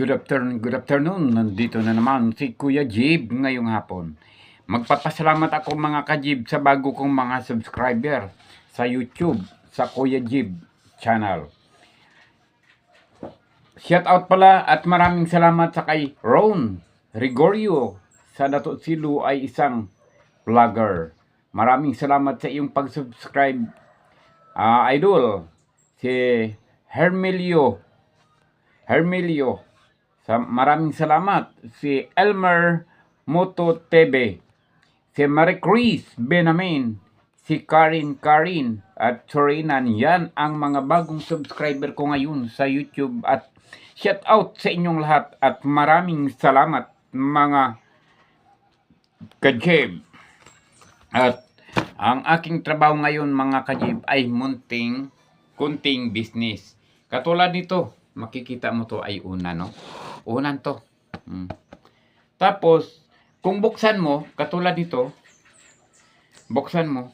Good afternoon, good afternoon. Nandito na naman si Kuya Jib ngayong hapon. Magpapasalamat ako mga kajib sa bago kong mga subscriber sa YouTube, sa Kuya Jib channel. Shout out pala at maraming salamat sa kay Ron Rigorio sa Dato Silu ay isang vlogger. Maraming salamat sa iyong pag-subscribe. Ah, idol, si Hermelio Hermelio. Maraming salamat. Si Elmer Moto TV. Si Marie Chris Benamin. Si Karin Karin. At Torinan. Yan ang mga bagong subscriber ko ngayon sa YouTube. At shout out sa inyong lahat. At maraming salamat mga kajib. At ang aking trabaho ngayon mga kajib ay munting kunting business. Katulad nito, makikita mo to ay una, no? Unan to. Hmm. Tapos, kung buksan mo, katulad nito, buksan mo,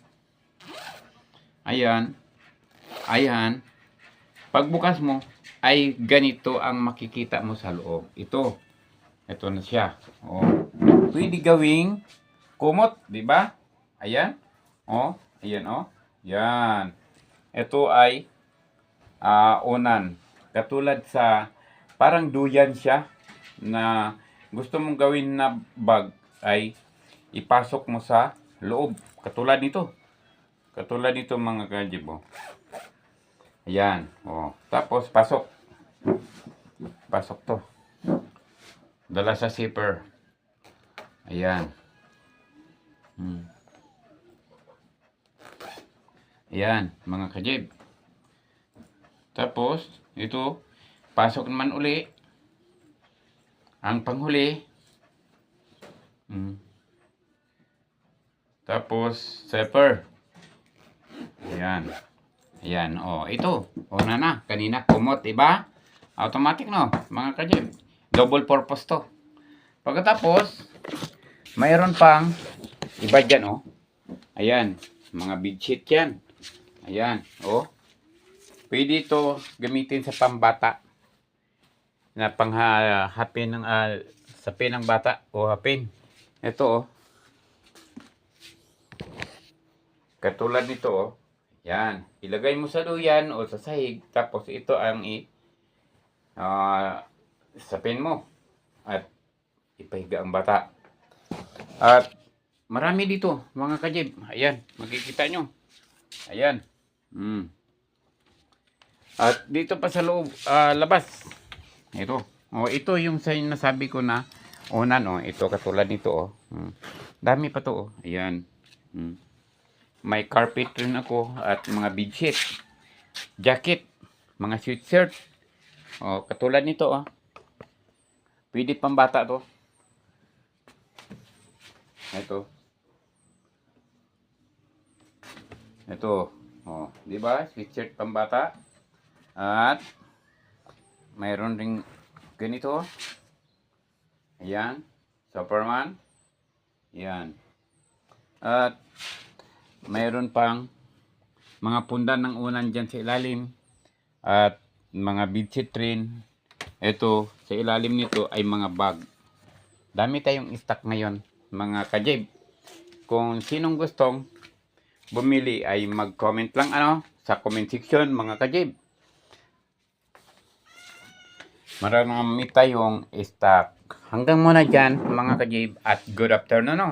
ayan, ayan, pagbukas mo, ay ganito ang makikita mo sa loob. Ito, ito na siya. Oh. Pwede gawing kumot, di ba? Ayan. Oh, ayan oh. Yan. Ito ay ah, unan. Katulad sa parang duyan siya na gusto mong gawin na bag ay ipasok mo sa loob. Katulad nito. Katulad nito mga kajibo. Ayan. Oh. Tapos pasok. Pasok to. Dala sa zipper. Ayan. Hmm. Ayan, mga kajib. Tapos, ito, pasok naman uli. Ang panghuli. Hmm. Tapos, zipper. Ayan. Ayan, oh, ito. Una na, kanina, kumot, iba? Automatic, no? Mga kajib. Double purpose to. Pagkatapos, mayroon pang iba dyan, oh. Ayan, mga bedsheet yan. Ayan, oh. Pwede ito gamitin sa pambata na panghapin ng uh, sapin ng bata o hapin. Ito oh. Katulad nito oh. Yan. Ilagay mo sa duyan o sa sahig tapos ito ang i uh, sapin mo at ipahiga ang bata. At marami dito mga kajib. Ayan, makikita nyo. Ayan. Mm. At dito pa sa loob, ah, labas. Ito. Oh, ito yung sa nasabi ko na una no, ito katulad nito oh. Hmm. Dami pa to oh. Ayan. Hmm. May carpet rin ako at mga bedsheet, jacket, mga sweatshirt. Oh, katulad nito oh. Pwede pambata to. Ito. Ito. Oh, di ba? Sweatshirt pambata. At mayroon ring ganito. Ayan. Superman. Ayan. At mayroon pang mga pundan ng unan dyan sa ilalim. At mga bedsheet rin. Ito, sa ilalim nito ay mga bag. Dami tayong stock ngayon, mga kajib. Kung sinong gustong bumili ay mag-comment lang ano sa comment section mga kajib. Marami tayong stock. Hanggang muna dyan mga kajib at good afternoon. No?